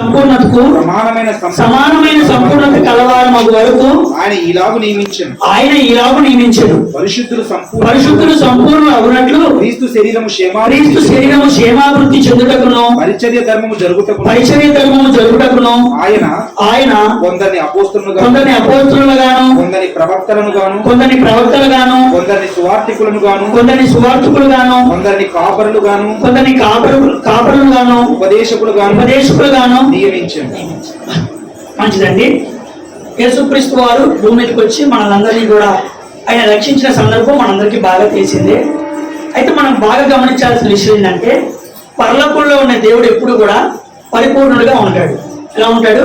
సంపూర్ణతకు సమానమైన సమానమైన సంపూర్ణత కలవారు వరకు ఆయన ఈలాగు నియమించను. ఆయన ఈలాగు నియమించడు పరిశుద్ధులు సంపూర్ణ పరిశుద్ధులు సంపూర్ణ అవునట్లు క్రీస్తు శరీరము క్రీస్తు శరీరము క్షేమాభివృద్ధి చెందుటకును. పరిచర్య ధర్మము జరుగుటకు పరిచర్య ధర్మము జరుగుటకును. ఆయన ఆయన కొందరిని అపోస్తులుగా కొందరిని అపోస్తులుగాను. కొందరి ప్రవక్తలను గాను కొందరిని ప్రవక్తలుగాను. కొందరిని సువార్థికులను గాను కొందరిని సువార్థకులుగాను. కొందరిని కాపరులు గాను కొందరిని కాపరు కాపరులుగాను. ఉపదేశకులు గాను ఉపదేశకులుగాను. నియమించను మంచిదండి. యేసుక్రీస్తు వారు భూమి మీదకి వచ్చి మనందరినీ కూడా ఆయన రక్షించిన సందర్భం మనందరికీ బాగా తెలిసిందే. అయితే మనం బాగా గమనించాల్సిన విషయం ఏంటంటే పర్లకుల్లో ఉన్న దేవుడు ఎప్పుడు కూడా పరిపూర్ణుడుగా ఉంటాడు. ఎలా ఉంటాడు?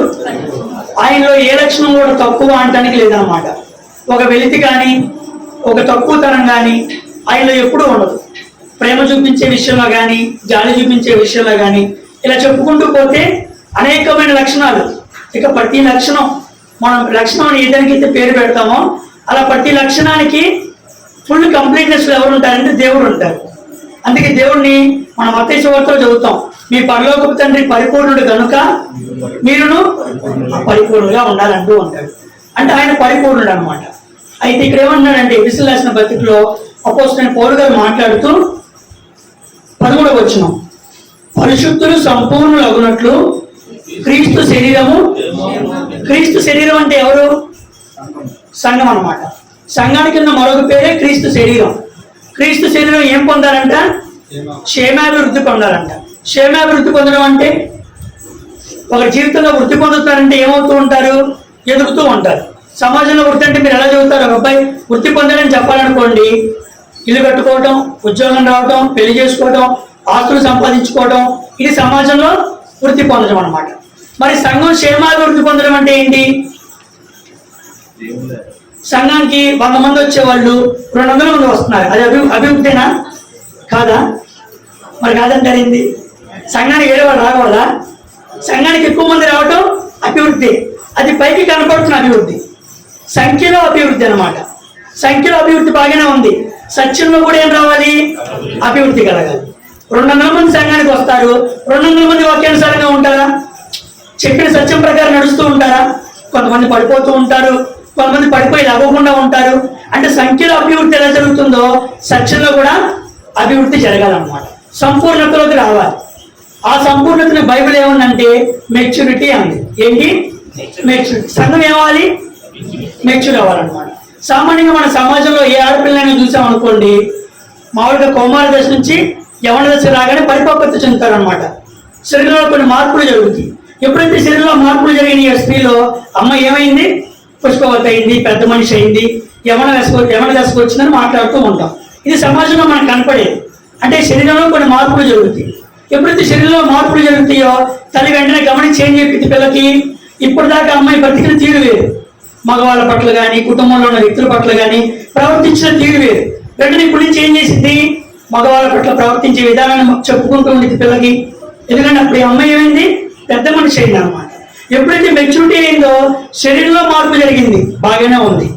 ఆయనలో ఏ లక్షణం కూడా తక్కువ అనటానికి లేదనమాట ఒక వెలితి కానీ ఒక తక్కువతనం కానీ ఆయనలో ఎప్పుడూ ఉండదు. ప్రేమ చూపించే విషయంలో కానీ జాలి చూపించే విషయంలో కానీ ఇలా చెప్పుకుంటూ పోతే అనేకమైన లక్షణాలు. ఇక ప్రతి లక్షణం మనం లక్షణం అని ఏ దానికైతే పేరు పెడతామో అలా ప్రతి లక్షణానికి ఫుల్ కంప్లీట్నెస్ ఎవరు ఉంటారంటే దేవుడు ఉంటారు. అందుకే దేవుడిని మనం అత్తయ్య చదువుతాం. మీ పరలోకపు తండ్రి పరిపూర్ణుడు కనుక మీరును పరిపూర్ణుగా ఉండాలంటూ ఉంటాడు. అంటే ఆయన పరిపూర్ణుడు అనమాట అయితే ఇక్కడ ఏమన్నాడంటే విసులు రాసిన బతికలో అపోసిన పౌరు గారు మాట్లాడుతూ పదమూడవ వచ్చినాం పరిశుద్ధులు సంపూర్ణులు అగునట్లు క్రీస్తు శరీరము? క్రీస్తు శరీరం అంటే ఎవరు? సంఘం అనమాట సంఘానికి ఉన్న మరొక పేరే క్రీస్తు శరీరం. క్రీస్తు శరీరం ఏం పొందాలంట? క్షేమాభివృద్ధి పొందాలంట. క్షేమాభివృద్ధి పొందడం అంటే ఒక జీవితంలో వృద్ధి పొందుతారంటే ఏమవుతూ ఉంటారు? ఎదుగుతూ ఉంటారు. సమాజంలో వృత్తి అంటే మీరు ఎలా చదువుతారు ఒక అబ్బాయి వృత్తి పొందాలని చెప్పాలనుకోండి ఇల్లు కట్టుకోవడం ఉద్యోగం రావడం పెళ్ళి చేసుకోవడం ఆస్తులు సంపాదించుకోవడం ఇది సమాజంలో వృత్తి పొందడం అనమాట మరి సంఘం క్షేమాభివృద్ధి పొందడం అంటే ఏంటి? సంఘానికి వంద మంది వచ్చేవాళ్ళు రెండు వందల మంది వస్తున్నారు. అది అభి అభివృద్ధినా? కాదా? మరి కాదంటారు ఏంది? సంఘానికి వేరే వాళ్ళు రాకూడదా? సంఘానికి ఎక్కువ మంది రావటం అభివృద్ధి. అది పైకి కనపడుతున్న అభివృద్ధి. సంఖ్యలో అభివృద్ధి అన్నమాట. సంఖ్యలో అభివృద్ధి బాగానే ఉంది. సత్యంలో కూడా ఏం రావాలి? అభివృద్ధి కలగాలి. రెండు వందల మంది సంఘానికి వస్తారు. రెండు వందల మంది వాక్యానుసారంగా ఉంటారా? చెప్పిన సత్యం ప్రకారం నడుస్తూ ఉంటారా? కొంతమంది పడిపోతూ ఉంటారు కొంతమంది పడిపోయి అవ్వకుండా ఉంటారు. అంటే సంఖ్యలో అభివృద్ధి ఎలా జరుగుతుందో సత్యంలో కూడా అభివృద్ధి జరగాలన్నమాట. సంపూర్ణతలోకి రావాలి. ఆ సంపూర్ణతని బైబిల్ ఏముందంటే? మెచ్యూరిటీ అంది. ఏంటి? మెచ్యూరిటీ సంఘం ఏమాలి మెచ్యూర్ అవ్వాలన్నమాట. సామాన్యంగా మన సమాజంలో ఏ ఆడపిల్లని చూసామనుకోండి మామూలుగా కౌమార దశ నుంచి యవన దశ రాగానే పరిపక్వత చెందుతారు అనమాట శరీరంలో కొన్ని మార్పులు జరుగుతాయి. ఎప్పుడైతే శరీరంలో మార్పులు జరిగినాయి ఎస్పీలో స్త్రీలో అమ్మ ఏమైంది? పుష్పవతి అయింది పెద్ద మనిషి అయింది యమన దశకు యమన దశకు వచ్చిందని మాట్లాడుతూ ఉంటాం. ఇది సమాజంలో మనకు కనపడేది. అంటే శరీరంలో కొన్ని మార్పులు జరుగుతాయి. ఎప్పుడైతే శరీరంలో మార్పులు జరుగుతాయో తల్లి వెంటనే గమనించి ఏం చెప్పింది పిల్లకి. ఇప్పటిదాకా దాకా అమ్మాయి బ్రతికిన తీరు వేరు. మగవాళ్ళ పట్ల కానీ కుటుంబంలో ఉన్న వ్యక్తుల పట్ల కానీ ప్రవర్తించిన తీరు వేరు. వెంటనే ఇప్పుడు నుంచి ఏం చేసింది? మగవాళ్ళ పట్ల ప్రవర్తించే విధానాన్ని చెప్పుకుంటూ ఉండేది పిల్లకి. ఎందుకంటే అప్పుడు ఈ అమ్మాయి ఏమైంది? పెద్ద మనిషి అయింది అనమాట ఎప్పుడైతే మెచ్యూరిటీ అయిందో శరీరంలో మార్పు జరిగింది. బాగానే ఉంది.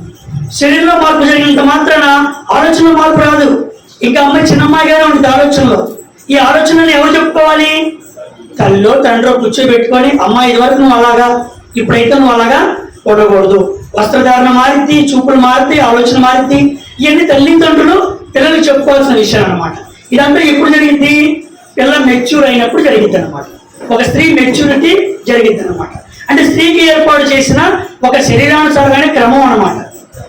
శరీరంలో మార్పు జరిగినంత మాత్రాన ఆలోచనలో మార్పు రాదు. ఇంకా అమ్మాయి చిన్న అమ్మాయిగానే ఉంటుంది ఆలోచనలో. ఈ ఆలోచనలు ఎవరు చెప్పుకోవాలి? తల్లిలో తండ్రిలో కూర్చోబెట్టుకొని అమ్మ ఇదివరకు నువ్వు అలాగా ఇప్పుడైతే నువ్వు అలాగా ఉండకూడదు. వస్త్రధారణ మారింది చూపులు మారింది ఆలోచన మారింది ఇవన్నీ తల్లిదండ్రులు పిల్లలకు చెప్పుకోవాల్సిన విషయం అన్నమాట. ఇదంతా ఎప్పుడు జరిగింది? పిల్ల మెచ్యూర్ అయినప్పుడు జరిగింది అనమాట ఒక స్త్రీ మెచ్యూరిటీ జరిగింది అనమాట అంటే స్త్రీకి ఏర్పాటు చేసిన ఒక శరీరానుసారమైన క్రమం అనమాట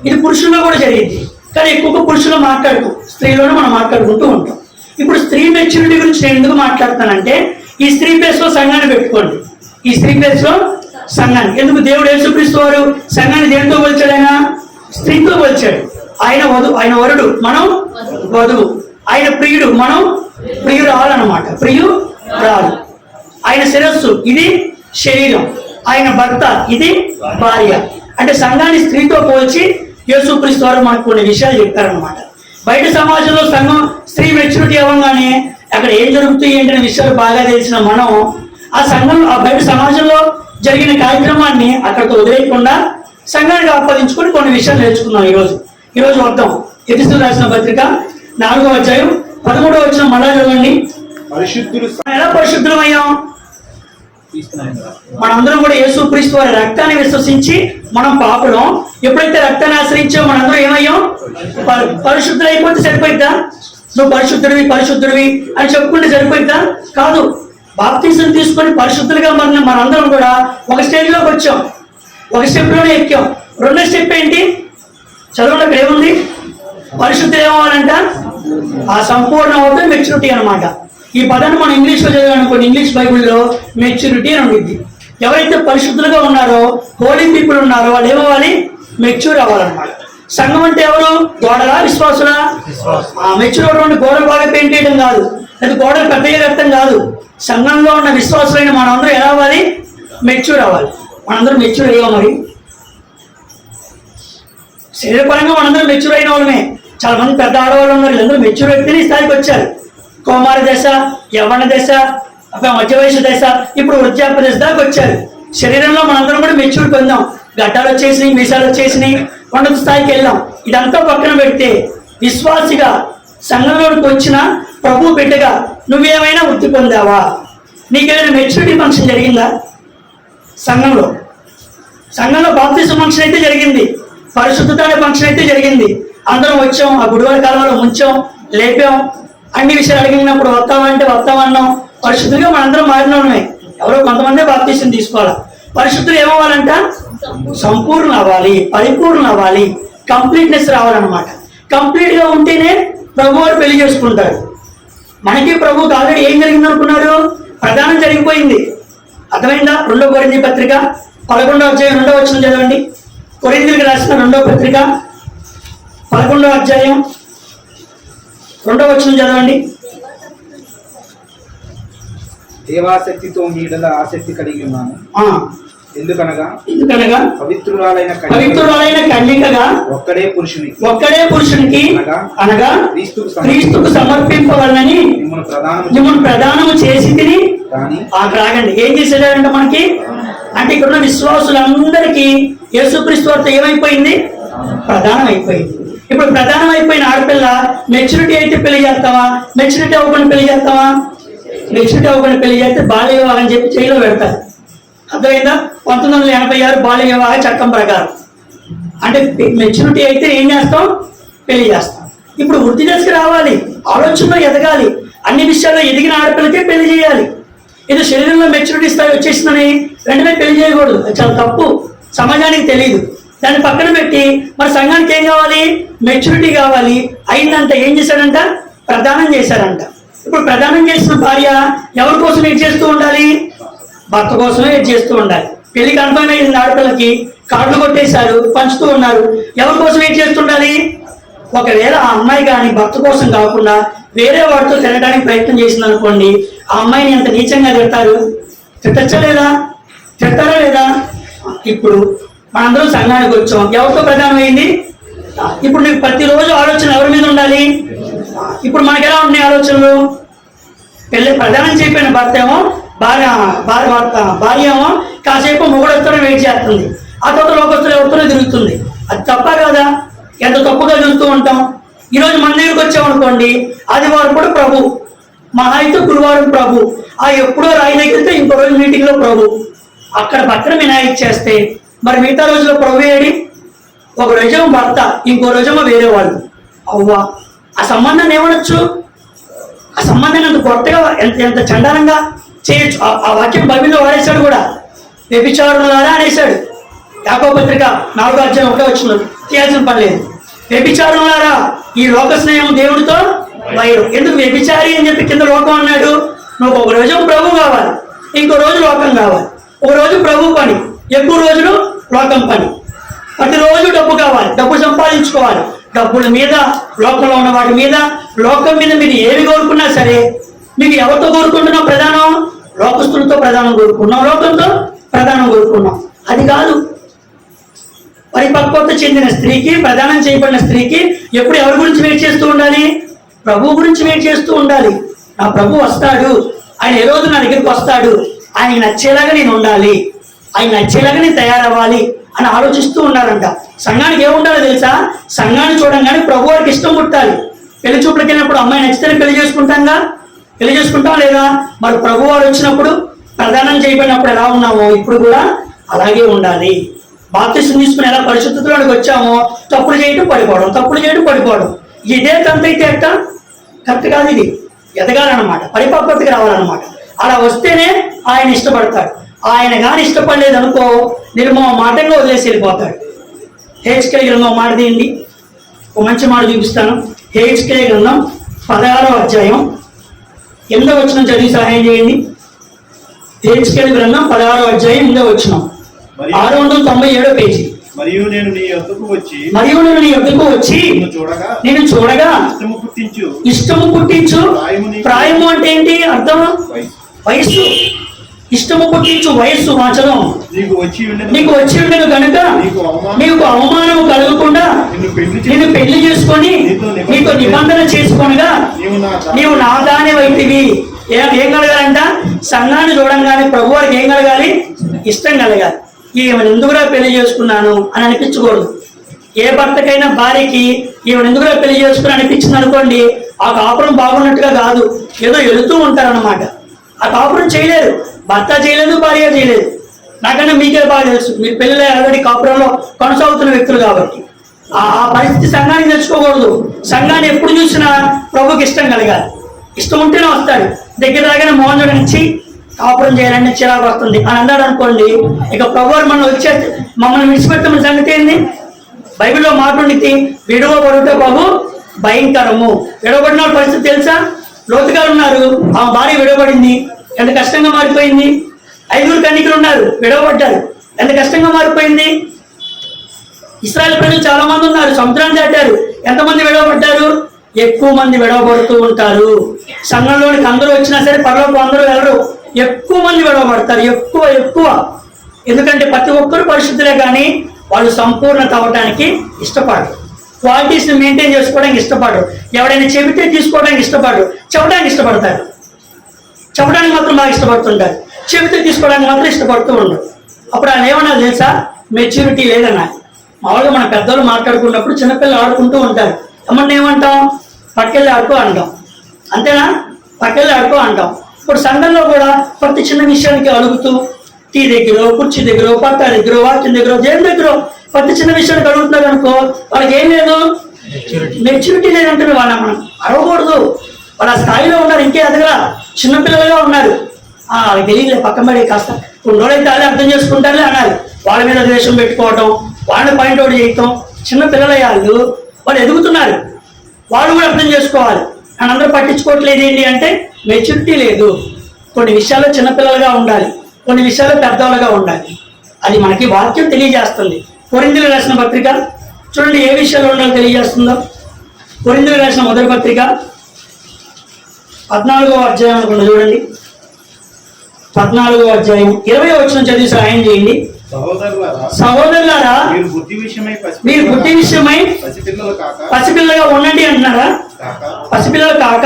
ఇది పురుషుల్లో కూడా జరిగింది. కానీ ఎక్కువగా పురుషులు మాట్లాడుకో స్త్రీలోనే మనం మాట్లాడుకుంటూ ఉంటాం. ఇప్పుడు స్త్రీ మెచ్యూరిటీ గురించి నేను ఎందుకు మాట్లాడుతానంటే ఈ స్త్రీ ప్లేస్ సంఘాన్ని పెట్టుకోండి. ఈ స్త్రీ ప్లేస్ సంఘాన్ని. ఎందుకు దేవుడు యేసుక్రీస్తు వారు సంఘాన్ని దేనితో పోల్చాడైనా స్త్రీతో పోల్చాడు. ఆయన వధు ఆయన వరుడు మనం వధువు. ఆయన ప్రియుడు మనం ప్రియురాలు అన్నమాట. ప్రియు రాలు ఆయన శిరస్సు ఇది శరీరం. ఆయన భర్త ఇది భార్య. అంటే సంఘాన్ని స్త్రీతో పోల్చి యేసుక్రీస్తు వారు మనకు కొన్ని విషయాలు చెప్పారనమాట బయట సమాజంలో సంఘం స్త్రీ మెచ్యూరిటీ అవ్వగానే అక్కడ ఏం జరుగుతాయి ఏంటనే విషయాలు బాగా తెలిసిన మనం ఆ సంఘం ఆ బయట సమాజంలో జరిగిన కార్యక్రమాన్ని అక్కడికి వదిలేయకుండా సంఘానికి ఆపాదించుకొని కొన్ని విషయాలు నేర్చుకున్నాం ఈరోజు. ఈరోజు మొత్తం ఎపిస్తులు రాసిన పత్రిక నాలుగో అధ్యాయం పదమూడో వచ్చిన మళ్ళా చదవండి. పరిశుద్ధులు ఎలా పరిశుద్ధమయ్యాం అయ్యాం మనందరం కూడా యేసు క్రీస్తు వారి రక్తాన్ని విశ్వసించి మనం పాపులం. ఎప్పుడైతే రక్తాన్ని ఆశ్రయించో మనందరం ఏమయ్యాం? పరిశుద్ధులు అయిపోతే సరిపోయిద్దా? నువ్వు పరిశుద్ధుడివి పరిశుద్ధుడివి అని చెప్పుకుంటే సరిపోయిద్దా? కాదు. బాప్తీసం తీసుకొని పరిశుద్ధులుగా మన మనందరం కూడా ఒక స్టేజ్లోకి వచ్చాం. ఒక స్టెప్లోనే ఎక్కాం. రెండో స్టెప్ ఏంటి? చదవండి అక్కడ ఏముంది? పరిశుద్ధులు ఏమవ్వాలంట? ఆ సంపూర్ణ అవుతుంది మెచ్యూరిటీ అనమాట ఈ పదాన్ని మనం ఇంగ్లీష్లో చదివామనుకోండి ఇంగ్లీష్ బైబిల్లో మెచ్యూరిటీ అని ఉండిద్ది. ఎవరైతే పరిశుద్ధులుగా ఉన్నారో హోలీ పీపుల్ ఉన్నారో వాళ్ళు ఏమవ్వాలి? మెచ్యూర్ అవ్వాలన్నమాట. సంఘం అంటే ఎవరు? గోడలా? విశ్వాసులా? ఆ మెచ్యూర్ అవ్వడం గోడలు బాగా పెయింట్ చేయడం కాదు. అది గోడలు పెద్దగా కట్టడం కాదు. సంఘంలో ఉన్న విశ్వాసులైన మనందరం ఎలా అవ్వాలి? మెచ్యూర్ అవ్వాలి. మనందరం మెచ్యూర్ అయ్యాం మరి? శరీరపరంగా మనందరం మెచ్యూర్ అయిన వాళ్ళమే. చాలా మంది పెద్ద ఆడవాళ్ళు ఉన్నారు వీళ్ళందరూ మెచ్యూర్ అయితేనే ఈ స్థాయికి వచ్చారు. కుమార దశ యవ్వన దశ మధ్య వయసు దశ ఇప్పుడు వృద్ధాప్య దశ దాకా వచ్చారు. శరీరంలో మనందరం కూడా మెచ్యూర్ పొందాం గడ్డాలు వచ్చేసినాయి మీసాలు వచ్చేసినాయి ఉన్నత స్థాయికి వెళ్ళాం. ఇదంతా పక్కన పెడితే విశ్వాసిగా సంఘంలోకి వచ్చిన ప్రభు బిడ్డగా నువ్వేమైనా వృత్తి పొందావా? నీకేమైనా మెచ్యూరిటీ ఫంక్షన్ జరిగిందా? సంఘంలో. సంఘంలో బాప్తిజం ఫంక్షన్ అయితే జరిగింది. పరిశుద్ధత అనే ఫంక్షన్ అయితే జరిగింది. అందరం వచ్చాం ఆ గుడివారి కాలంలో ముంచాం లేపాం అన్ని విషయాలు అడిగినప్పుడు వస్తామంటే వస్తామన్నాం పరిశుద్ధులుగా మనందరం మారినమే ఎవరో కొంతమందే బాప్తీసం తీసుకోవాలి? పరిశుద్ధులు ఏమవ్వాలంట? సంపూర్ణ అవ్వాలి పరిపూర్ణ అవ్వాలి కంప్లీట్నెస్ రావాలన్నమాట. కంప్లీట్గా ఉంటేనే ప్రభు వారు పెళ్ళి చేసుకుంటారు. మనకి ప్రభుకి ఆల్రెడీ ఏం జరిగిందనుకున్నారు ప్రధానం జరిగిపోయింది. అర్థమైందా? రెండో కొరింది పత్రిక పదకొండో అధ్యాయం రెండో వచ్చిన చదవండి. కొరిందులకు రాసిన రెండో పత్రిక పదకొండో అధ్యాయం రెండో వచ్చిన చదవండి. దేవాసక్తితో మీడల ఆసక్తి కలిగి ఉన్నాను. ఆ, ఎందుకనగా? ఎందుకనగా? పవిత్రురాలైన పవిత్రురాలైన కన్యకగా? ఒక్కడే పురుషునికి. ఒక్కడే పురుషునికి? అనగా? క్రీస్తుకు సమర్ప- క్రీస్తుకు సమర్పింపవాలని మిమ్మల్ని ప్రధానం మిమ్మల్ని ప్రదానము చేసి తిని కానీ అక్కడ ఆగండి ఏం చేసేదారంటే మనకి? అంటే ఇక్కడ ఉన్న విశ్వాసులందరికీ యేసుక్రీస్తు వారితో ఏమైపోయింది? ప్రధానం అయిపోయింది ఇప్పుడు ప్రధానం అయిపోయిన ఆడపిల్ల మెచ్యూరిటీ అయితే పెళ్ళి చేస్తావా? మెచ్యూరిటీ అవ్వకుండా పెళ్ళి చేస్తావా? మెచ్యూరిటీ అవ్వకుండా పెళ్ళి చేస్తే బాల్య వివాహం అని చెప్పి జైల్లో పెడతారు. అర్థమైందా? పంతొమ్మిది వందల ఎనభై ఆరు బాల్య వివాహ చట్టం ప్రకారం. అంటే మెచ్యూరిటీ అయితే ఏం చేస్తాం? పెళ్ళి చేస్తాం. ఇప్పుడు వృద్ధి దశకి రావాలి ఆలోచనలో ఎదగాలి అన్ని విషయాల్లో ఎదిగిన ఆడపిల్లకే పెళ్ళి చేయాలి. ఇది శరీరంలో మెచ్యూరిటీ స్థాయి వచ్చేసిందని వెంటనే పెళ్ళి చేయకూడదు. చాలా తప్పు. సమాజానికి తెలియదు దాన్ని పక్కన పెట్టి మరి సంఘానికి ఏం కావాలి? మెచ్యూరిటీ కావాలి. అయిందంట. ఏం చేశాడంట? ప్రదానం చేశారంట ఇప్పుడు ప్రదానం చేసిన భార్య ఎవరి కోసం ఏం చేస్తూ ఉండాలి? భర్త కోసమే వెయిట్ చేస్తూ ఉండాలి. పెళ్ళి కన్ఫర్మ్ అయిన ఆడపిల్లకి కార్డులు కొట్టేశారు పంచుతూ ఉన్నారు. ఎవరి కోసం వెయిట్ చేస్తుండాలి ఒకవేళ ఆ అమ్మాయి కానీ భర్త కోసం కాకుండా వేరే వాడితో తినడానికి ప్రయత్నం చేసింది అనుకోండి ఆ అమ్మాయిని ఎంత నీచంగా తిడతారు? తిట్టచ్చలేదా? తిడతారా లేదా? ఇప్పుడు మనందరం సంఘానికి వచ్చాం. ఎవరితో ప్రధానమైంది? ఇప్పుడు నీకు ప్రతిరోజు ఆలోచన ఎవరి మీద ఉండాలి? ఇప్పుడు మనకి ఎలా ఉన్నాయి ఆలోచనలు? పెళ్ళి ప్రధానం చెప్పిన భర్త ఏమో భార్య భార్య భర్త భార్య ఏమో కాసేపు మొగుడు వెయిట్ చేస్తుంది. ఆ తర్వాత లోకస్తులు ఎవరితోనే తిరుగుతుంది. అది తప్ప కదా? ఎంత తప్పుగా చూస్తూ ఉంటాం. ఈరోజు మన దగ్గరికి వచ్చామనుకోండి ఆదివారం కూడా ప్రభు. మహా అయితే గురువారం ప్రభు. ఆ ఎప్పుడో రాయి దగ్గరికి ఇంకో రోజు మీటింగ్లో ప్రభు. అక్కడ పక్కన వినాయక చేస్తే మరి మిగతా రోజుల్లో ప్రభు ఏడి? ఒక రోజేమో భర్త ఇంకో రోజేమో వేరే వాళ్ళు. అవ్వా ఆ సంబంధాన్ని ఏమనొచ్చు? ఆ సంబంధాన్ని అంత కొత్తగా ఎంత ఎంత చండాలంగా చేయొచ్చు? ఆ- వాక్యం బైబిల్లో వాడేశాడు కూడా. వ్యభిచారులారా అనేశాడు. యాకోపత్రిక నాలుగో అధ్యాయం ఒకటే వచ్చిన చేయాల్సిన పని లేదు. వ్యభిచారులారా ఈ లోక స్నేహం దేవుడితో వైరం. ఎందుకు వ్యభిచారి అని చెప్పి కింద లోకం అన్నాడు? నువ్వు ఒక రోజు ప్రభు కావాలి. ఇంకో రోజు లోకం కావాలి. ఒక రోజు ప్రభు పని. ఎక్కువ రోజులు లోకం పని. ప్రతిరోజు డబ్బు కావాలి డబ్బు సంపాదించుకోవాలి. డబ్బుల మీద లోకంలో ఉన్న వాటి మీద లోకం మీద మీరు ఏమి కోరుకున్నా సరే మీకు ఎవరితో కోరుకుంటున్నాం? ప్రధానం లోకస్తులతో ప్రధానం కోరుకున్నాం. లోకంతో ప్రధానం కోరుకున్నాం. అది కాదు. పరిపక్వత చెందిన స్త్రీకి ప్రధానం చేయబడిన స్త్రీకి ఎప్పుడు ఎవరి గురించి వెయిట్ చేస్తూ ఉండాలి? ప్రభు గురించి వెయిట్ చేస్తూ ఉండాలి. నా ప్రభు వస్తాడు. ఆయన ఏ రోజు నా దగ్గరికి వస్తాడు? ఆయనకి నచ్చేలాగా నేను ఉండాలి. ఆయన నచ్చేలాగానే తయారవ్వాలి అని ఆలోచిస్తూ ఉండాలంట సంఘానికి ఏముండాలో తెలుసా? సంఘాన్ని చూడంగానే ప్రభు వారికి ఇష్టం పుట్టాలి. పెళ్ళి చూపులకి వెళ్ళినప్పుడు అమ్మాయి నచ్చితేనే పెళ్ళి చేసుకుంటాంగా? పెళ్ళి చేసుకుంటాం లేదా? మరి ప్రభు వారు వచ్చినప్పుడు ప్రదానం చేయబడినప్పుడు ఎలా ఉన్నామో ఇప్పుడు కూడా అలాగే ఉండాలి. బాప్తిసం తీసుకుని ఎలా పరిశుద్ధతలోకి వచ్చామో తప్పులు చేయటం పడిపోవడం తప్పులు చేయటం పడిపోవడం. ఇదే తంత అయితే ఎట్ట? కరెక్ట్ కాదు ఇది. ఎదగాలన్నమాట. పరిపక్వతకి రావాలన్నమాట. అలా వస్తేనే ఆయన ఇష్టపడతాడు. ఆయన కానీ ఇష్టపడలేదు అనుకో నిర్మో మాటంగా వదిలేసి వెళ్ళిపోతాడు. హేచ్కే గ్రంథం మాట తీయండి. ఒక మంచి మాట చూపిస్తాను. హేచ్కే గ్రంథం పదహారో అధ్యాయం ఎనిమిదో వచ్చిన చదివి సహాయం చేయండి. హేచ్కే గ్రంథం పదహారో అధ్యాయం ఎనిమిదో వచ్చిన ఆరు వందల తొంభై ఏడో పేజీ. మరియు నేను నీ యొద్దకు వచ్చి మరియు నేను నీ ఎద్దుకు వచ్చి చూడగా నేను చూడగా ఇష్టము పుట్టించు. ఇష్టము పుట్టించు. ప్రాయము అంటే ఏంటి? అర్థం వయసు. ఇష్టము పుట్టించు వయస్సు వాచనం నీకు వచ్చి. నీకు వచ్చి ఉండను కనుక నీకు అవమానం. కలగకుండా నిన్ను పెళ్ళి చేసుకొని నీతో నిబంధన చేసుకొనగా నీవు నా దాని ఏం ఏం కలగాలంట? సంఘాన్ని చూడంగానే ప్రభు వారికి ఏం కలగాలి? ఇష్టం కలగాలి. ఈమెను ఎందుకురా పెళ్ళి చేసుకున్నాను అని అనిపించకూడదు. ఏ భర్తకైనా భార్యకి ఈమెను ఎందుకురా పెళ్ళి చేసుకుని అనిపించింది అనుకోండి ఆ కాపురం బాగున్నట్టుగా కాదు. ఏదో వెళుతూ ఉంటారన్నమాట. ఆ కాపురం చేయలేరు. భర్త చేయలేదు భార్య చేయలేదు. నాకన్నా మీకే బాగా తెలుసు. మీరు పెళ్ళిలో ఆల్రెడీ కాపురంలో కొనసాగుతున్న వ్యక్తులు కాబట్టి. ఆ ఆ పరిస్థితి సంఘానికి తెచ్చుకోకూడదు. సంఘాన్ని ఎప్పుడు చూసినా ప్రభుకి ఇష్టం కలగాలి. ఇష్టం ఉంటేనే వస్తాడు. దగ్గర దగ్గర మోహన్ నుంచి కాపురం చేయాలని చిరాకు వస్తుంది. అని అన్నాడు అనుకోండి ఇక ప్రభు మనం వచ్చే మమ్మల్ని విడిచిపెట్టమని సంగతి ఏంది? బైబిల్లో మాట్లాడితే ఉండితే విడవబడుట బాబు భయంకరము. విడవబడిన పరిస్థితి తెలుసా? లోతుగా ఉన్నారు. ఆ భార్య విడవబడింది. ఎంత కష్టంగా మారిపోయింది? ఐదుగురు కన్నికలు ఉన్నారు విడవబడ్డారు. ఎంత కష్టంగా మారిపోయింది? ఇస్రాయల్ ప్రజలు చాలా మంది ఉన్నారు సముద్రాన్ని దాటారు. ఎంతమంది విడవబడ్డారు? ఎక్కువ మంది విడవబడుతూ ఉంటారు. సంఘంలోనికి అందరూ వచ్చినా సరే పరలోకి అందరూ వెళ్ళరు. ఎక్కువ మంది విడవబడతారు ఎక్కువ ఎక్కువ. ఎందుకంటే ప్రతి ఒక్కరు పరిశుద్ధులే కానీ వాళ్ళు సంపూర్ణత అవ్వడానికి ఇష్టపడరు. క్వాలిటీస్ని మెయింటైన్ చేసుకోవడానికి ఇష్టపడరు. ఎవడైనా చెబితే తీసుకోవడానికి ఇష్టపడరు. చెప్పడానికి ఇష్టపడతారు. చెప్పడానికి మాత్రం బాగా ఇష్టపడుతుంటారు. చెబితే తీసుకోవడానికి మాత్రం ఇష్టపడుతూ ఉండరు. అప్పుడు ఆయన ఏమన్నా తెలుసా? మెచ్యూరిటీ లేదన్నా. మామూలుగా మన పెద్దలు మాట్లాడుకున్నప్పుడు చిన్నపిల్లలు ఆడుకుంటూ ఉంటారు. అమ్మని ఏమంటాం పక్కెళ్ళి ఆడుకో అంటాం. అంతేనా? పక్కెళ్ళి ఆడుకో అంటాం. ఇప్పుడు సంఘంలో కూడా ప్రతి చిన్న విషయానికి అడుగుతూ టీ దగ్గర కుర్చీ దగ్గర పక్క దగ్గర వాక్యం దగ్గర దేని దగ్గర ప్రతి చిన్న విషయానికి అడుగుతున్నారు అనుకో వాళ్ళకి ఏం లేదు? మెచ్యూరిటీ లేదంటారు వాళ్ళ మనం. అరవకూడదు వాళ్ళ స్థాయిలో ఉన్నారు ఇంకే ఎదగరా? చిన్నపిల్లలుగా ఉన్నారు. వాళ్ళకి తెలియదులే పక్కన పడి కాస్త కొన్ని అదే అర్థం చేసుకుంటారులే అన్నారు. వాళ్ళ మీద ద్వేషం పెట్టుకోవటం వాళ్ళని పాయింట్ అవుట్ చేయటం చిన్న పిల్లలయ్యాళ్ళు వాళ్ళు ఎదుగుతున్నారు. వాళ్ళు కూడా అర్థం చేసుకోవాలి. అని అందరూ పట్టించుకోవట్లేదు ఏంటి అంటే మెచ్యూరిటీ లేదు. కొన్ని విషయాల్లో చిన్నపిల్లలుగా ఉండాలి కొన్ని విషయాల్లో పెద్దవాళ్ళుగా ఉండాలి. అది మనకి వాక్యం తెలియజేస్తుంది. కొరిందులు రాసిన పత్రిక చూడండి ఏ విషయాల్లో ఉండాలో తెలియజేస్తుందో. కొరిందులు రాసిన మొదటి పత్రిక పద్నాలుగో అధ్యాయం అనుకుంటా చూడండి. పద్నాలుగో అధ్యాయం. ఇరవై వచ్చిన చదివి సహాయం చేయండి. సహోదరులారా మీరు బుద్ధి విషయమై పసిపిల్లగా ఉండండి అంటున్నారా? పసిపిల్లలు కాక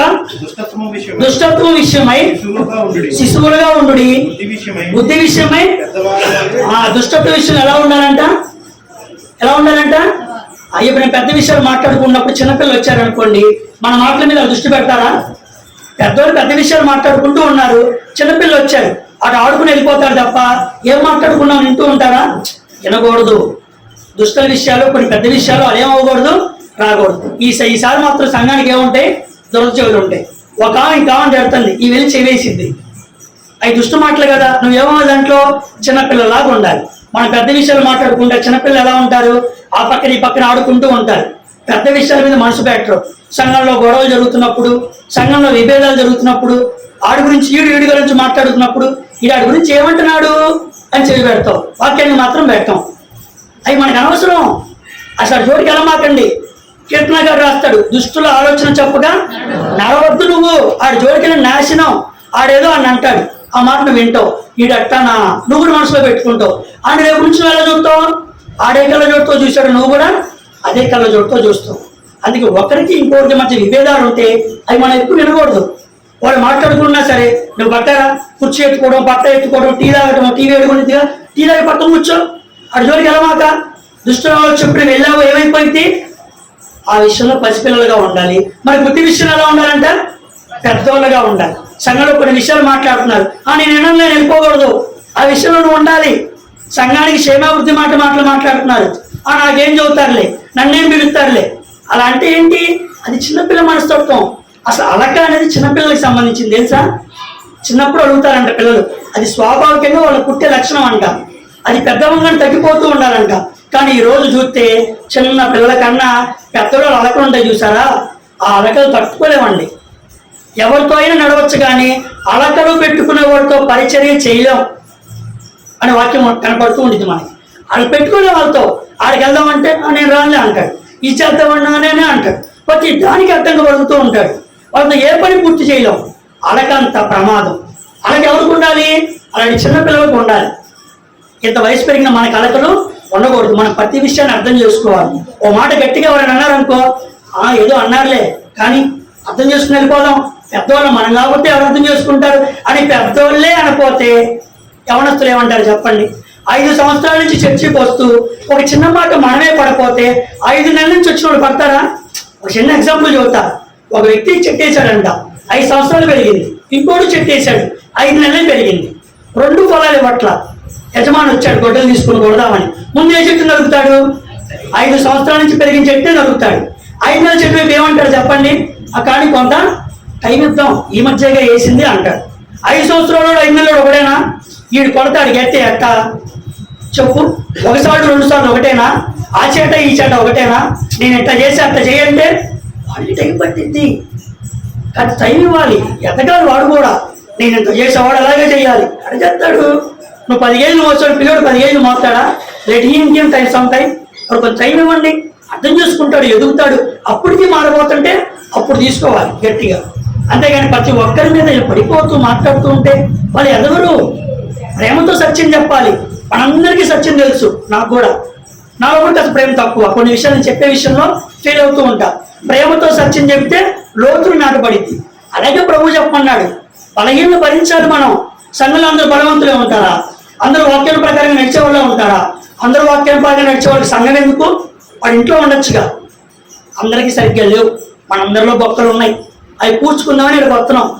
దుష్టత్వం విషయమై శిశువులుగా ఉండు బుద్ధి విషయమై ఆ దుష్టత్వ విషయం ఎలా ఉండాలంట? ఎలా ఉండాలంట? అయ్యో నేను పెద్ద విషయాలు మాట్లాడుకున్నప్పుడు చిన్నపిల్లలు వచ్చారనుకోండి మన మాటల మీద దృష్టి పెడతారా? పెద్దోళ్ళు పెద్ద విషయాలు మాట్లాడుకుంటూ ఉన్నారు. చిన్నపిల్లలు వచ్చారు. అటు ఆడుకుని వెళ్ళిపోతారు తప్ప ఏం మాట్లాడుకున్నాం వింటూ ఉంటారా? వినకూడదు. దుష్టల విషయాలు కొన్ని పెద్ద విషయాలు అదేం అవ్వకూడదు రాకూడదు. ఈ ఈసారి మాత్రం సంఘానికి ఏముంటాయి? దురదచెవులు ఉంటాయి. ఒక ఆమె ఇంకా జరుగుతుంది ఈ వెళ్ళి చెవేసిద్ది అవి దుష్ట మాటలు కదా. నువ్వేమో దాంట్లో చిన్నపిల్లలాగా ఉండాలి. మనం పెద్ద విషయాలు మాట్లాడుకుంటే చిన్నపిల్లలు ఎలా ఉంటారు? ఆ పక్కన ఈ పక్కన ఆడుకుంటూ ఉంటారు. పెద్ద విషయాల మీద మనసు పెట్టరు. సంఘంలో గొడవలు జరుగుతున్నప్పుడు సంఘంలో విభేదాలు జరుగుతున్నప్పుడు ఆడి గురించి ఈడు ఈడి గురించి మాట్లాడుతున్నప్పుడు ఈడాడి గురించి ఏమంటున్నాడు అని చెప్పి పెడతాం. వాక్యాన్ని మాత్రం పెడతాం. అవి మనకు అనవసరం. అసలు చోటుకి ఎలా మాకండి కీర్తన గారు రాస్తాడు దుష్టుల ఆలోచన చెప్పగా నడవద్దు నువ్వు. ఆడి జోడికి నాశనం. ఆడేదో అని అంటాడు. ఆ మాట నువ్వు వింటావు ఈడట్టానా నువ్వు కూడా మనసులో పెట్టుకుంటావు. ఆడ రేపు నుంచి ఎలా చూస్తావు? ఆడే కళ్ళ చూడతో చూశాడు నువ్వు కూడా అదే కళ్ళ చూడతో చూస్తావు. అందుకే ఒకరికి ఇంకొకరికి మధ్య విభేదాలు ఉంటే అవి మనం ఎక్కువ వినకూడదు. వాళ్ళు మాట్లాడుకున్నా సరే నువ్వు పట్టారా కుర్చీ ఎత్తుకోవడం బట్ట ఎత్తుకోవడం టీ తాగటం టీ వేడుకుని టీ తాగి పక్కన కూర్చో. అటు జోలికి వెళ్ళమాక దుష్టులు చెప్పిన వెళ్ళావు ఏమైపోయింది? ఆ విషయంలో పసిపిల్లలుగా ఉండాలి. మరి బుద్ధి విషయం ఎలా ఉండాలంట? పెద్దోళ్ళగా ఉండాలి. సంఘంలో కొన్ని విషయాలు మాట్లాడుతున్నారు. ఆ నేను వినను, నేను వెళ్ళిపోకూడదు. ఆ విషయంలో నువ్వు ఉండాలి. సంఘానికి క్షేమాభివృద్ధి మాట మాటలు మాట్లాడుతున్నారు. ఆ నాకేం చదువుతారులే? నన్నేం పిలుస్తారులే అలా అంటే ఏంటి? అది చిన్నపిల్ల మనస్తత్వం. అసలు అలక అనేది చిన్నపిల్లలకి సంబంధించింది తెలుసా? చిన్నప్పుడు అడుగుతారంట పిల్లలు అది స్వాభావికంగా వాళ్ళు పుట్టే లక్షణం అంట. అది పెద్దవంగా తగ్గిపోతూ ఉండాలంట. కానీ ఈ రోజు చూస్తే చిన్న పిల్లల కన్నా పెద్దవాళ్ళు అలకలు ఉంటాయి చూసారా? ఆ అలకలు తట్టుకోలేమండి ఎవరితో అయినా నడవచ్చు కానీ అలకలు పెట్టుకునే వాడితో పరిచర్య చేయలేం అనే వాక్యం కనపడుతూ ఉంటుంది మనకి. వాళ్ళు పెట్టుకునే వాళ్ళతో ఆడికి వెళ్దామంటే నేను రానులే అంటాడు. ఈ చేద్దామన్నానే అంటాడు ప్రతి దానికి అడ్డంగా పడుతూ ఉంటాడు. వాళ్ళని ఏ పని పూర్తి చేయలేం. అలకంత ప్రమాదం. అలాగే ఎవరికి ఉండాలి? అలాంటి చిన్నపిల్లలకు ఉండాలి. ఇంత వయసు పెరిగిన మన కలకలు ఉండకూడదు. మనం ప్రతి విషయాన్ని అర్థం చేసుకోవాలి. ఓ మాట గట్టిగా ఎవరైనా అన్నారనుకో ఆ ఏదో అన్నారులే కానీ అర్థం చేసుకుని వెళ్ళిపోదాం. పెద్దవాళ్ళు మనం కాబట్టి ఎవరు అర్థం చేసుకుంటారు? అని పెద్దవాళ్ళే అనపోతే యవనస్తులు ఏమంటారు చెప్పండి? ఐదు సంవత్సరాల నుంచి చర్చికి వస్తూ ఒక చిన్న మాట మనమే పడపోతే ఐదు నెలల నుంచి వచ్చిన వాళ్ళు పడతారా? ఒక చిన్న ఎగ్జాంపుల్ చెబుతా. ఒక వ్యక్తి చెట్టేశాడంట ఐదు సంవత్సరాలు పెరిగింది. ఇంకోటి చెట్టేశాడు ఐదు నెలలు పెరిగింది. రెండు పొలాలు పట్ల యజమాని వచ్చాడు గొడ్డలు తీసుకుని కొడదామని. ముందు ఏ చెట్టు నలుగుతాడు ఐదు సంవత్సరాల నుంచి పెరిగిన చెట్టే నలుగుతాడు ఐదు నెలల చెట్టు వైపు ఏమంటాడు చెప్పండి? ఆ కానీ కొంత టైం ఇద్దాం. ఈ మధ్యగా వేసింది అంటాడు. ఐదు సంవత్సరాలు ఐదు నెలలు ఒకడేనా? వీడు కొడతాడు గట్టి ఎట్ట? చెప్పు. ఒకసారి రెండు సార్లు ఒకటేనా? ఆ చేట ఈ చేట ఒకటేనా? నేను ఎట్లా చేసి అట్లా చేయంటే వాడికి టైం పట్టింది. కానీ టైం ఇవ్వాలి. ఎదగాలి వాడు కూడా. నేను ఇంత చేసేవాడు అలాగే చేయాలి. అని చెప్తాడు నువ్వు పదిహేను మోస్తాడు పిల్లడు పదిహేను మోస్తాడా? లేట్ ఏం టైం సమ్ టైం వాడు కొంచెం టైం ఇవ్వండి. అర్థం చేసుకుంటాడు ఎదుగుతాడు. అప్పటికి మారబోతుంటే అప్పుడు తీసుకోవాలి గట్టిగా. అంతేగాని ప్రతి ఒక్కరి మీద పడిపోతూ మాట్లాడుతూ ఉంటే వాళ్ళు ఎదగరు. ప్రేమతో సత్యం చెప్పాలి. మనందరికీ సత్యం తెలుసు నాకు కూడా. నాలో కూడా కాస్త ప్రేమ తక్కువ. కొన్ని విషయాలు చెప్పే విషయంలో ఫెయిల్ అవుతూ ఉంటా. ప్రేమతో సత్యం చెప్తే లోతులు నాటబడింది అలాగే ప్రభు చెప్పమన్నాడు బలహీనలు భరించాలి మనం. సంఘంలో అందరూ బలవంతులే ఉంటారా? అందరూ వాక్యాల ప్రకారంగా నడిచే వాళ్ళే ఉంటారా? అందరూ వాక్యం ప్రకారంగా నడిచే వాళ్ళకి సంఘం ఎందుకు? వాడి ఇంట్లో ఉండొచ్చుగా. అందరికీ సరిగ్గా లేవు. మనందరిలో బొక్కలు ఉన్నాయి. అవి పూడ్చుకుందామని ఇక్కడ వస్తున్నాం.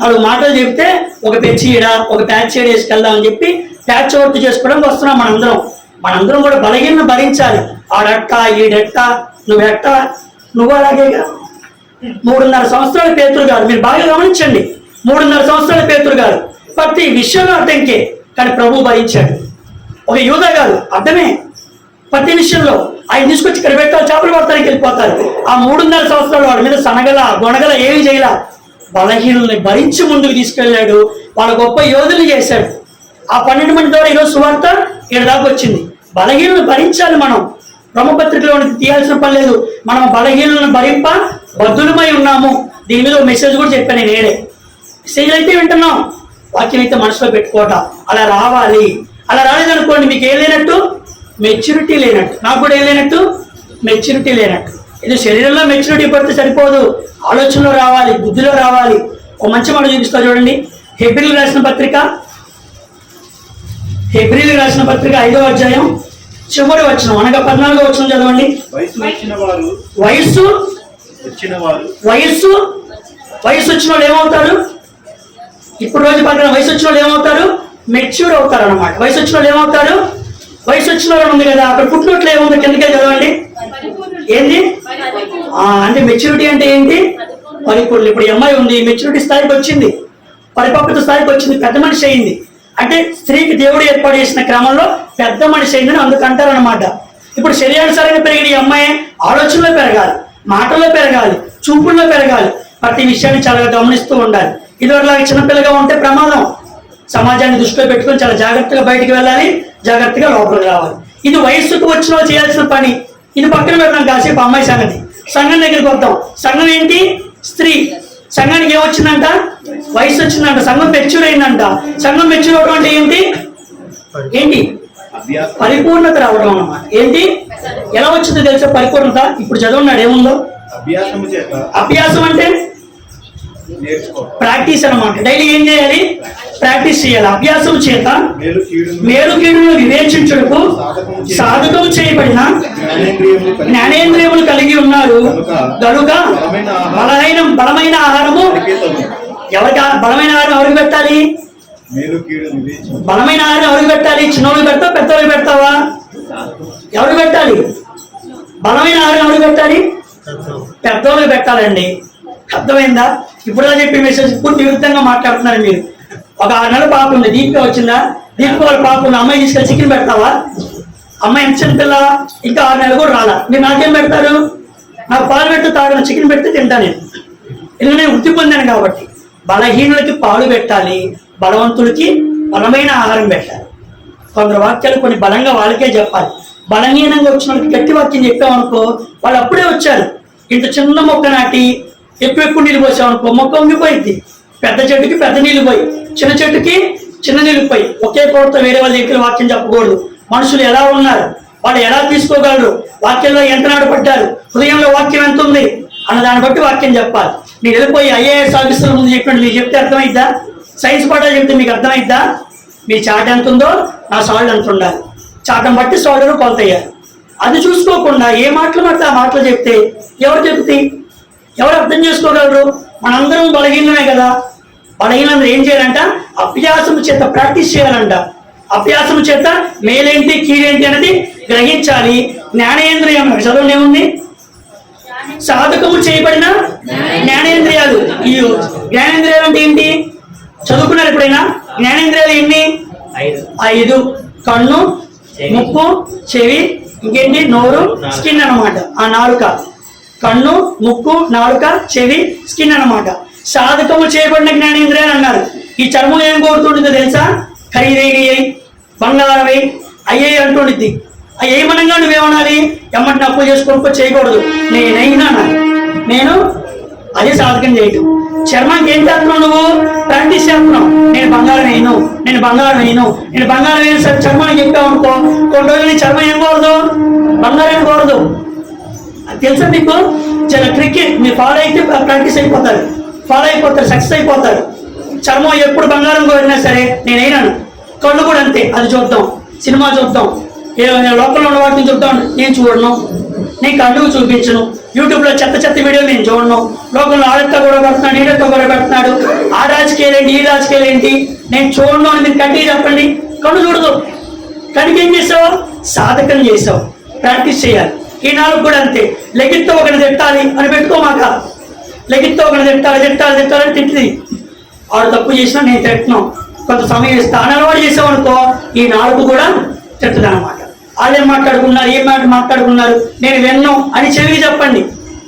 నాలుగు మాటలు చెప్తే ఒక పెచ్చి ఈడ ఒక ప్యాచ్ చీడ వేసుకెళ్దామని చెప్పి ప్యాచ్ వర్క్ చేసుకోవడం వస్తున్నాం మనందరం. మనందరం కూడా బలహీన భరించాలి. ఆడట్ట ఈడెట్ట నువ్వెట్ట నువ్వు అలాగేగా మూడున్నర సంవత్సరాల పేతురు గారు మీరు బాగా గమనించండి. మూడున్నర సంవత్సరాల పేతురు గారు ప్రతి విషయంలో అర్థంకే. కానీ ప్రభు భరించాడు. ఒక యూదా గారు అర్థమే. ప్రతి విషయంలో ఆయన తీసుకొచ్చి ఇక్కడ పెట్టాలి చేపలు పడతానికి వెళ్ళిపోతారు. ఆ మూడున్నర సంవత్సరాలు వాడి మీద సనగల గొనగల ఏమి చేయలా. బలహీనుల్ని భరించి ముందుకు తీసుకెళ్ళాడు. వాళ్ళ గొప్ప యోధులు చేశాడు. ఆ పన్నెండు మంది ద్వారా ఈరోజు సువార్త ఇక్కడ దాకా వచ్చింది. బలహీనలు భరించాలి మనం. బ్రహ్మపత్రికలో తీయాల్సిన పని లేదు. మనం బలహీనలను భరింప బద్దులమై ఉన్నాము. దీని మీద ఒక మెసేజ్ కూడా చెప్పాను నేను నేనే మెసేజ్ అయితే వింటున్నాం. వాక్యం అయితే మనసులో పెట్టుకోవటం అలా రావాలి. అలా రాలేదనుకోండి మీకు ఏం లేనట్టు? మెచ్యూరిటీ లేనట్టు. నాకు కూడా ఏం లేనట్టు? మెచ్యూరిటీ లేనట్టు. ఇది శరీరంలో మెచ్యూరిటీ పడితే సరిపోదు. ఆలోచనలో రావాలి బుద్ధిలో రావాలి. ఒక మంచి మాట చూపిస్తా చూడండి. హెబ్రిల్ రాసిన పత్రిక హెబ్రిల్ రాసిన పత్రిక ఐదో అధ్యాయం చివరి వచనం. అనగా పద్నాలుగో చదవండి. వచ్చిన వారు వయస్సు వచ్చిన వయస్సు వయసు వచ్చిన వాళ్ళు ఏమవుతారు? ఇప్పుడు రోజు పక్కన వయసు వచ్చిన వాళ్ళు ఏమవుతారు? మెచ్యూర్ అవుతారు అనమాట వయసు వచ్చిన వాళ్ళు ఏమవుతారు? వయసు వచ్చిన వాళ్ళు ఉంది కదా అక్కడ పుట్టినట్లు ఏముంది కిందకే చదవండి. ఏంది? అంటే మెచ్యూరిటీ అంటే ఏంటి? పరిపూర్ణ ఇప్పుడు అమ్మాయి ఉంది మెచ్యూరిటీ స్థాయికి వచ్చింది. పరిపక్వత స్థాయికి వచ్చింది పెద్ద మనిషి అయింది. అంటే స్త్రీకి దేవుడు ఏర్పాటు చేసిన క్రమంలో పెద్ద మనిషి అయిందని అందుకు అనమాట ఇప్పుడు శరీరానుసారంగా పెరిగిన ఈ అమ్మాయి ఆలోచనలో పెరగాలి మాటల్లో పెరగాలి చూపుల్లో పెరగాలి ప్రతి విషయాన్ని చాలా గమనిస్తూ ఉండాలి. ఇదివరలాగా చిన్నపిల్లగా ఉంటే ప్రమాదం. సమాజాన్ని దృష్టిలో పెట్టుకొని చాలా జాగ్రత్తగా బయటికి వెళ్ళాలి జాగ్రత్తగా లోపలికి రావాలి. ఇది వయస్సుకు వచ్చిన చేయాల్సిన పని. ఇది పక్కన పెడతాం కాసేపు అమ్మాయి సంగతి. సంఘం దగ్గరికి వద్దాం. సంఘం ఏంటి? స్త్రీ. సంఘానికి ఏమొచ్చిందంట? వయసు వచ్చిందంట సంఘం మెచ్యూర్ అయిందంట. సంఘం మెచ్యూర్ అవడం అంటే ఏంటి? ఏంటి? పరిపూర్ణత రావడం అన్నమాట. ఏంటి? ఎలా వచ్చిందో తెలుసా? పరిపూర్ణత. ఇప్పుడు చదవన్నాడు ఏముందో? అభ్యాసం అంటే? ప్రాక్టీస్ అన్నమాట. డైలీ ఏం చేయాలి? ప్రాక్టీస్ చేయాలి. అభ్యాసం చేత మేలు కీడును వివేచించుటకు సాధకం చేయబడిన జ్ఞానేంద్రియములు కలిగి ఉన్నారు. కనుక బలమైన బలమైన ఆహారము. ఎవరికి బలమైన ఆహారం ఎవరికి పెట్టాలి? బలమైన ఆహారం ఎవరికి పెట్టాలి? చిన్నోళ్ళకి పెడతావా పెద్దోళ్ళకి పెడతావా? ఎవరికి పెట్టాలి? బలమైన ఆహారం ఎవరికి పెట్టాలి? పెద్దోళ్ళకి పెట్టాలండి. అర్థమైందా? ఇప్పుడు చెప్పి మెసేజ్ ఇప్పుడు విరుద్ధంగా మాట్లాడుతున్నారు మీరు. ఒక ఆరు నెలల పాప ఉంది. దీపిక వచ్చిందా? దీపిక వాళ్ళ పాప ఉంది. అమ్మాయి తీసుకెళ్ళి చికెన్ పెడతావా? అమ్మాయి ఎంత చిన్న పిల్ల ఇంకా ఆరు నెలలు కూడా రాలా. మీరు నాకేం పెడతారు? నాకు పాలు పెట్టు తాగిన. చికెన్ పెడితే తింటా నేను. ఎందుకంటే నేను వృద్ధి పొందాను కాబట్టి. బలహీనులకి పాలు పెట్టాలి. బలవంతులకి బలమైన ఆహారం పెట్టాలి. కొందరు వాక్యాలు కొన్ని బలంగా వాళ్ళకే చెప్పాలి. బలహీనంగా వచ్చిన వాళ్ళకి గట్టి వాక్యం చెప్పామనుకో వాళ్ళు అప్పుడే వచ్చారు. ఇంత చిన్న మొక్క నాటి ఎక్కువ ఎక్కువ నీళ్ళు పోసామనుకో మొక్క ఉండిపోయింది పెద్ద చెట్టుకి పెద్ద నీళ్ళు పోయి చిన్న చెట్టుకి చిన్న నీళ్ళు పోయి. ఒకే కోటతో వేరే వాళ్ళ దగ్గర వాక్యం చెప్పకూడదు. మనుషులు ఎలా ఉన్నారు? వాళ్ళు ఎలా తీసుకోగలరు? వాక్యంలో ఎంత నాడపడ్డారు హృదయంలో వాక్యం ఎంత ఉంది? అన్న దాన్ని బట్టి వాక్యం చెప్పాలి. మీరు వెళ్ళిపోయి ఐఏఎస్ ఆఫీసర్ ముందు చెప్పండి. మీకు చెప్తే అర్థమైద్దా? సైన్స్ పాఠాలు చెప్తే మీకు అర్థమైద్దా? మీ చాట్ ఎంత ఉందో నా సాల్ట్ ఎంత ఉండాలి? చాటం బట్టి సాల్ట్ కొలతయ్యారు అది చూసుకోకుండా ఏ మాటలు పడితే ఆ మాటలు చెప్తే ఎవరు చెప్తే ఎవరు అర్థం చేసుకోగలరు? మనందరం బలహీనమే కదా. బలహీనంగా ఏం చేయాలంట? అభ్యాసం చేత ప్రాక్టీస్ చేయాలంట. అభ్యాసం చేత మేలేంటి కీడేంటి అనేది గ్రహించాలి. జ్ఞానేంద్రియం చదువు ఏముంది? సాధకము చేయబడిన జ్ఞానేంద్రియాలు. ఈ జ్ఞానేంద్రియాలు అంటే ఏంటి? చదువుకున్నారు ఎప్పుడైనా? జ్ఞానేంద్రియాలు ఎన్ని? ఐదు. కన్ను ముక్కు చెవి ఇంకేంటి? నోరు స్కిన్ అన్నమాట. ఆ నాలుక. కన్ను ముక్కు నాలుక చెవి స్కిన్ అన్నమాట. సాధకము చేయబడిన జ్ఞానేంద్రియాలు అన్నారు. ఈ చర్మం ఏం కోరుతుంటుందో తెలుసా? ఖరీదైనవి బంగారమై అయ్యే అంటుండిద్ది. అవి ఏమనగా నువ్వేమనాలి ఎమ్మటి అప్పు చేసుకొని చేయకూడదు. నేనైనా అనాలి. నేను అదే సాధకం చేయటం. చర్మానికి ఏం చేస్తున్నావు నువ్వు? ప్రాక్టీస్ చేస్తున్నావు. నేను బంగారం వేయను. నేను బంగారం వేయను. నేను బంగారం వేయను సరే చర్మానికి చెప్పావు అనుకో. కొన్ని రోజులు నీ చర్మం ఏం కోరదు? బంగారం ఏం కోరదు. తెలుసా మీకు? చాలా క్రికెట్ మీరు ఫాలో అయితే ప్రాక్టీస్ అయిపోతారు. ఫాలో అయిపోతారు సక్సెస్ అయిపోతారు. చర్మం ఎప్పుడు బంగారం కోరినా సరే నేనైనాను. కళ్ళు కూడా అంతే అది చూద్దాం. సినిమా చూద్దాం. ఏ లోపల ఉన్న వాటిని చూద్దాం. నేను చూడను. నేను కళ్ళు చూపించను. యూట్యూబ్లో చెత్త చెత్త వీడియోలు నేను చూడను. లోకంలో ఆడతో కూడా పెడుతున్నాడు ఈడతో కూడా పెడుతున్నాడు. ఆ రాజకీయాలేంటి ఈ రాజకీయాలేంటి? నేను చూడను అని మీరు కంటికి చెప్పండి. కళ్ళు చూడదు. కనుక ఏం చేసావు? సాధకం చేసావు. ప్రాక్టీస్ చేయాలి. ఈ నాలుగు కూడా అంతే. లెగిత్తో ఒకటి తిట్టాలి అని పెట్టుకోమాక. లెగిత్తో ఒకటి తిట్టాలి తిట్టాలి తిట్టాలని తిట్టింది. ఆడు తప్పు చేసినా నేను తిట్టను. కొంత సమయం ఇస్తా అని అలవాటు చేసామనుకో ఈ నాలుగు కూడా తిట్టదు అనమాట వాళ్ళేం మాట్లాడుకున్నారు ఏం మాట మాట్లాడుకున్నారు? నేను విన్ను అని చెవికి చెప్పండి.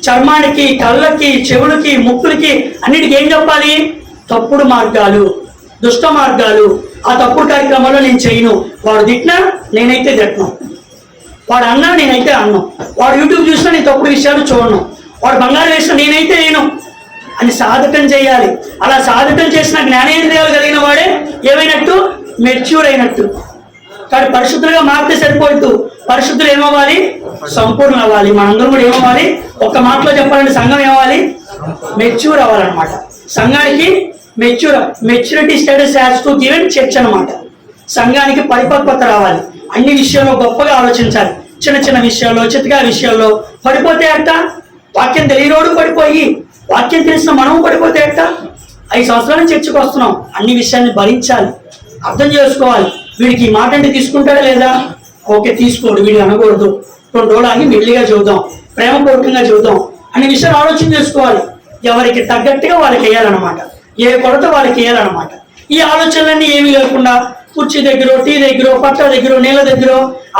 చర్మానికి కళ్ళకి చెవులకి ముక్కులకి అన్నిటికి ఏం చెప్పాలి? తప్పుడు మార్గాలు దుష్ట మార్గాలు. ఆ తప్పుడు కార్యక్రమాల్లో నేను చేయను. వాడు తిట్టినా నేనైతే తిట్టను. వాడు అన్నాడు నేనైతే అన్నం. వాడు యూట్యూబ్ చూసినా నేను తప్పుడు విషయాలు చూడను. వాడు బంగారం వేసినా నేనైతే నేను అని సాధకం చేయాలి. అలా సాధకం చేసిన జ్ఞానేంద్రియాలు కలిగిన వాడే ఏమైనట్టు? మెచ్యూర్ అయినట్టు. కానీ పరిశుద్ధులుగా మారితే సరిపోద్దు. పరిశుద్ధులు ఏమవ్వాలి? సంపూర్ణ అవ్వాలి. మనందరం కూడా ఏమవ్వాలి? ఒక్క మాటలో చెప్పాలంటే సంఘం ఏమవ్వాలి? మెచ్యూర్ అవ్వాలన్నమాట. సంఘానికి mature maturity status has to given church అనమాట సంఘానికి పరిపక్వత రావాలి. అన్ని విషయాల్లో గొప్పగా ఆలోచించాలి. చిన్న చిన్న విషయాల్లో చిత్తగా విషయాల్లో. పడిపోతే అట్ట వాక్యం తెలియనోడు పడిపోయి వాక్యం తెలిసిన మనము పడిపోతే అట్ట ఐదు సంవత్సరాల చర్చకు వస్తున్నాం. అన్ని విషయాన్ని భరించాలి. అర్థం చేసుకోవాలి. వీడికి ఈ మాట అంటే తీసుకుంటాడా లేదా? ఓకే తీసుకోడు వీడు అనకూడదు. రెండు రోజులు ఆగి మెల్లిగా చూద్దాం. ప్రేమపూర్వకంగా చూద్దాం. అనే విషయాలు ఆలోచన చేసుకోవాలి. ఎవరికి తగ్గట్టుగా వాళ్ళకి వేయాలన్నమాట. ఏ కొరత వాళ్ళకి వేయాలన్నమాట. ఈ ఆలోచనలన్నీ ఏమీ లేకుండా కుర్చీ దగ్గర టీ దగ్గర పట్ల దగ్గర నీళ్ళ దగ్గర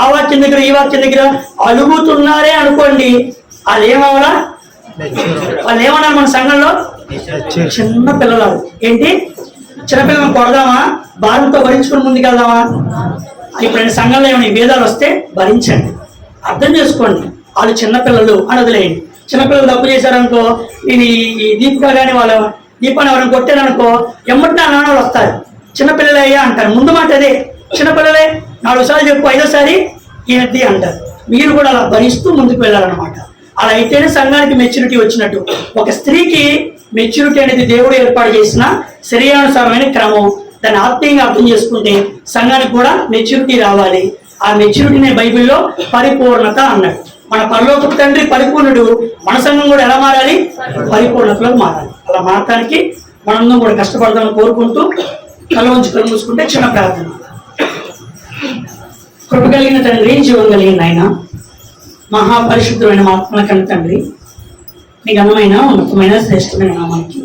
ఆ వాక్యం దగ్గర ఈ వాక్యం దగ్గర అలుగుతున్నారే అనుకోండి వాళ్ళు ఏమవ్వాలా వాళ్ళు ఏమన్నారు మన సంఘంలో? చిన్న పిల్లలు ఏంటి? చిన్నపిల్లలను కొడదామా? భారంతో భరించుకుని ముందుకెళ్దామా ఇప్పుడు సంఘంలో ఏమైనా భేదాలు వస్తే భరించండి. అర్థం చేసుకోండి. వాళ్ళు చిన్నపిల్లలు అని వదిలేయండి. చిన్నపిల్లలు తప్పు చేశారనుకో నేను ఈ దీపిక కానీ వాళ్ళు దీపాన్ని ఎవరైనా కొట్టారనుకో ఎమ్మటి నా వాళ్ళు వస్తారు. చిన్నపిల్లలే అయ్యా అంటారు. ముందు మాట అదే. చిన్నపిల్లలే నాలుగు సార్లు చెప్పు ఐదోసారి ఏంటి అంటారు. మీరు కూడా అలా భరిస్తూ ముందుకు వెళ్ళాలన్నమాట. అలా అయితేనే సంఘానికి మెచ్యూరిటీ వచ్చినట్టు. ఒక స్త్రీకి మెచ్యూరిటీ అనేది దేవుడు ఏర్పాటు చేసిన శరీరానుసారమైన క్రమం. దాన్ని ఆత్మీయంగా అర్థం చేసుకుంటే సంఘానికి కూడా మెచ్యూరిటీ రావాలి. ఆ మెచ్యూరిటీనే బైబిల్లో పరిపూర్ణత అన్నాడు. మన పరలోక తండ్రి పరిపూర్ణుడు. మన సంఘం కూడా ఎలా మారాలి? పరిపూర్ణతలో మారాలి. అలా మారటానికి మనందరం కూడా కష్టపడదామని కోరుకుంటూ కళ్ళ ఉంచి కళ్ళు మూసుకుంటే చిన్న ప్రార్థన. కృప కలిగిన తండ్రి జీవం కలిగిన ఆయన మహాపరిశుద్ధమైన ఆత్మల కన్న తండ్రి. నీ ఘనమైన ఉన్నతమైన శ్రేష్టమైన నామానికి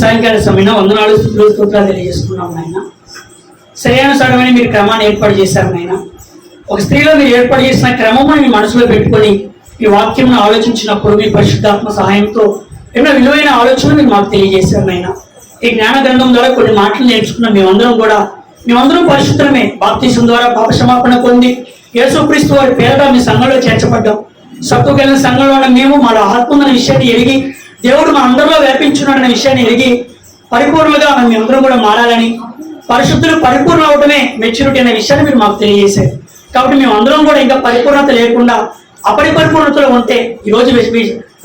సాయంకాల సమయంలో వందనాలు స్థుతులు స్తోత్రాలు తెలియజేసుకున్నాం నాయన. సరైన మీరు క్రమాన్ని ఏర్పాటు చేశారు నాయన. ఒక స్త్రీలో మీరు ఏర్పాటు చేసిన క్రమము మీ మనసులో పెట్టుకొని మీ వాక్యంను ఆలోచించినప్పుడు మీ పరిశుద్ధాత్మ సహాయంతో ఎన్నో విలువైన ఆలోచనలు మీరు మాకు తెలియజేశారు నాయన. ఈ జ్ఞాన గ్రంథం ద్వారా కొన్ని మాటలు నేర్చుకున్న. మేమందరం కూడా మేమందరం పరిశుద్ధమే. బాప్తీసం ద్వారా పాప క్షమాపణ పొంది యేసుక్రీస్తు వారి పేరట మీ సంఘంలో చేర్చబడ్డాం. సత్తుకు సంఘంలో ఉన్న మేము మా ఆత్మ విషయాన్ని ఎరిగి దేవుడు మా అందరిలో వ్యాపించున్నాడన్న విషయాన్ని ఎరిగి పరిపూర్ణంగా మేము అందరం కూడా మారాలని పరిశుద్ధులు పరిపూర్ణ అవటమే మెచ్యూరిటీ అనే విషయాన్ని మీరు మాకు తెలియజేశారు. కాబట్టి మేము అందరం కూడా ఇంకా పరిపూర్ణత లేకుండా అపరిపరిపూర్ణతలో ఉంటే ఈ రోజు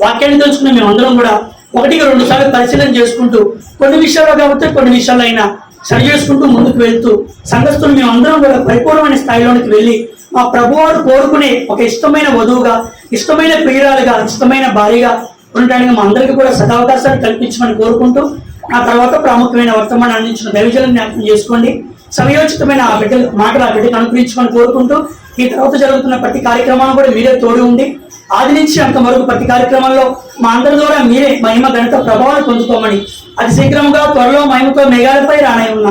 వాక్యాన్ని తెలుసుకున్న మేము అందరం కూడా ఒకటికి రెండు సార్లు పరిశీలన చేసుకుంటూ కొన్ని విషయాల్లో కాబట్టి కొన్ని విషయాల్లో అయినా సరి చేసుకుంటూ ముందుకు వెళ్తూ సంఘస్థులు మేము అందరం కూడా పరిపూర్ణమైన స్థాయిలోనికి వెళ్ళి మా ప్రభువారు కోరుకునే ఒక ఇష్టమైన వధువుగా ఇష్టమైన ప్రియురాలుగా ఇష్టమైన భార్యగా ఉండడానికి మా అందరికీ కూడా సదావకాశాలు కల్పించమని కోరుకుంటూ ఆ తర్వాత ప్రాముఖ్యమైన వర్తమానం అందించిన దైవజనం జ్ఞాపకం చేసుకోండి. సమయోచితమైన ఆ బిడ్డ మాటలు ఆ బిడ్డకు అనుగ్రహించమని కోరుకుంటూ ఈ తర్వాత జరుగుతున్న ప్రతి కార్యక్రమాన్ని కూడా మీరే తోడు ఉండి ఆది నుంచి అంత వరకు ప్రతి కార్యక్రమంలో మా అందరి ద్వారా మీరే మహిమ గణిత ప్రభావాలు పొందుకోమని అతి శీఘ్రముగా త్వరలో మహిమతో మేఘాలపై రానై ఉన్న.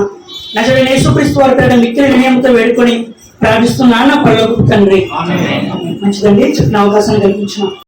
నజరి యేసుక్రీస్తు వారి పేరిట మిక్కిలి వినయంతో వేడుకొని ప్రార్థిస్తున్నాను నా తండ్రి. మంచిదండి చెప్పిన అవకాశం కల్పించిన